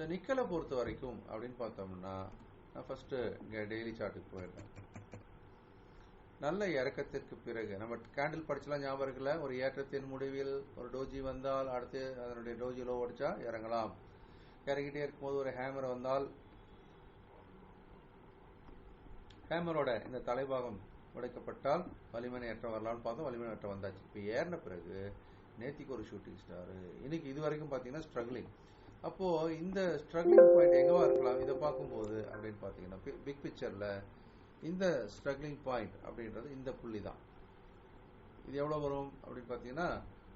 So நிக்கலை பொறுத்த வரைக்கும் அப்படின்னு பார்த்தோம்னா நான் ஃபஸ்ட்டு இங்கே டெய்லி சார்ட்டுக்கு போயிடுறேன். நல்ல இறக்கத்திற்கு பிறகு நம்ம கேண்டில் படிச்சலாம் ஞாபகம் இருக்குல்ல? ஒரு ஏற்றத்தின் முடிவில் ஒரு டோஜி வந்தால் அடுத்து அதனுடைய டோஜி லோ அடிச்சா இறங்கலாம். இறங்கிட்டே இருக்கும்போது ஒரு ஹேமர் வந்தால் ஹேமரோட இந்த தலைபாகம் உடைக்கப்பட்டால் வலிமனை ஏற்றம் வரலாம்னு பார்த்தோம். வலிமனை ஏற்றம் வந்தாச்சு. இப்போ ஏறின பிறகு நேத்திக்கு ஒரு ஷூட்டிங் ஸ்டார் இன்னைக்கு இது வரைக்கும் பார்த்தீங்கன்னா ஸ்ட்ரகிளிங் அப்போ இந்த ஸ்ட்ரகிளிங் பாயிண்ட் எங்கவா இருக்கலாம்? இதை பார்க்கும்போது அப்படின்னு பார்த்தீங்கன்னா பிக் பிக்சர்ல இந்த ஸ்ட்ரகிளிங் பாயிண்ட் அப்படின்றது இந்த புள்ளி தான் இது எவ்வளோ வரும் அப்படின்னு பார்த்தீங்கன்னா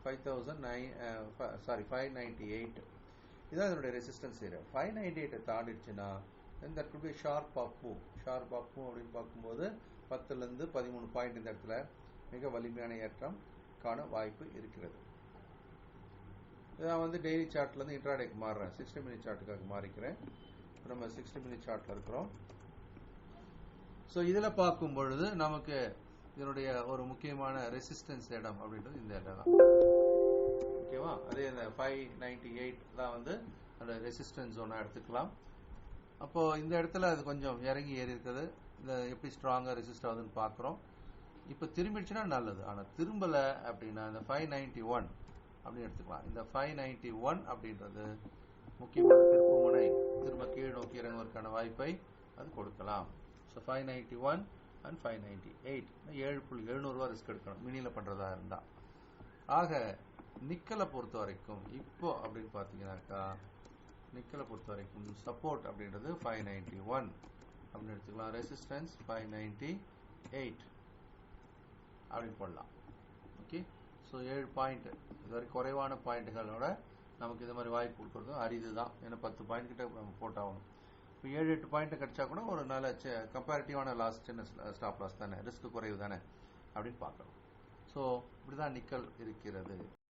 five thousand nine sorry five ninety eight இதான் இதனுடைய ரெசிஸ்டன்ஸ் ஏரியா ஃபைவ் நைன்டி எயிட்டை தாண்டிடுச்சுன்னா இந்த குட் போய் ஷார்ப் அப்பு ஷார்ப் அப்பு அப்படின்னு பார்க்கும்போது பத்துலேருந்து பதிமூணு பாயிண்ட் இந்த இடத்துல மிக வலிமையான ஏற்றம் காண வாய்ப்பு இருக்கிறது. நான் வந்து டெய்லி சார்ட்லேருந்து இன்ட்ராடேக்கு மாறுறேன். சிக்ஸ்டி மினிட் சார்ட்டுக்காக மாறிக்கிறேன். இப்போ நம்ம சிக்ஸ்டி மினிட் சார்ட்டில் இருக்கிறோம். ஸோ இதில் பார்க்கும் பொழுது நமக்கு இதனுடைய ஒரு முக்கியமான ரெசிஸ்டன்ஸ் இடம் அப்படின்றது இந்த இடம் தான். ஓகேவா அதே இந்த ஃபைவ் நைன்டி எயிட் தான் வந்து அந்த ரெசிஸ்டன்ஸ் ஒன்று எடுத்துக்கலாம். அப்போ இந்த இடத்துல அது கொஞ்சம் இறங்கி ஏறி இருக்குது. இந்த எப்படி ஸ்ட்ராங்காக ரெசிஸ்ட் ஆகுதுன்னு பார்க்குறோம். இப்போ திரும்பிடுச்சுன்னா நல்லது. ஆனால் திரும்பலை அப்படின்னா இந்த ஃபைவ் நைன்டி ஒன் அப்படின்னு எடுத்துக்கலாம். இந்த ஃபைவ் நைன்டி ஒன் அப்படின்றது முக்கியமான திருப்புமுனை திரும்ப கீழ் நோக்கி இறங்குவதற்கான வாய்ப்பை அது கொடுக்கலாம். So five ninety one and five ninety eight ஏழு புள்ளி எழுநூறுவா ரிஸ்க் எடுக்கணும். மினியில் பண்ணுறதா இருந்தால் ஆக நிக்கலை பொறுத்த வரைக்கும் இப்போ அப்படின்னு பார்த்தீங்கன்னாக்கா நிக்கலை பொறுத்த வரைக்கும் சப்போர்ட் அப்படின்றது ஃபைவ் நைன்டி ஒன் அப்படின்னு எடுத்துக்கலாம். ரெசிஸ்டன்ஸ் ஃபைவ் நைன்டி எயிட் அப்படின்னு போடலாம். ஓகே ஸோ ஏழு பாயிண்ட் இது வரைக்கும் குறைவான பாயிண்ட்டுகளோட நமக்கு இது மாதிரி வாய்ப்பு கொடுக்குறதும் அரிது தான். ஏன்னா பத்து பாயிண்ட் கிட்ட நம்ம போட்டாகணும். இப்போ ஏழு எட்டு பாயிண்ட் கிடைச்சா கூட ஒரு நல்ல கம்பேரிட்டிவான லாஸ் சின்ன ஸ்டாப் லாஸ் தானே. ரிஸ்க் குறைவு தானே. அப்படின்னு பார்க்கணும் ஸோ இப்படி தான் நிக்கல் இருக்கிறது.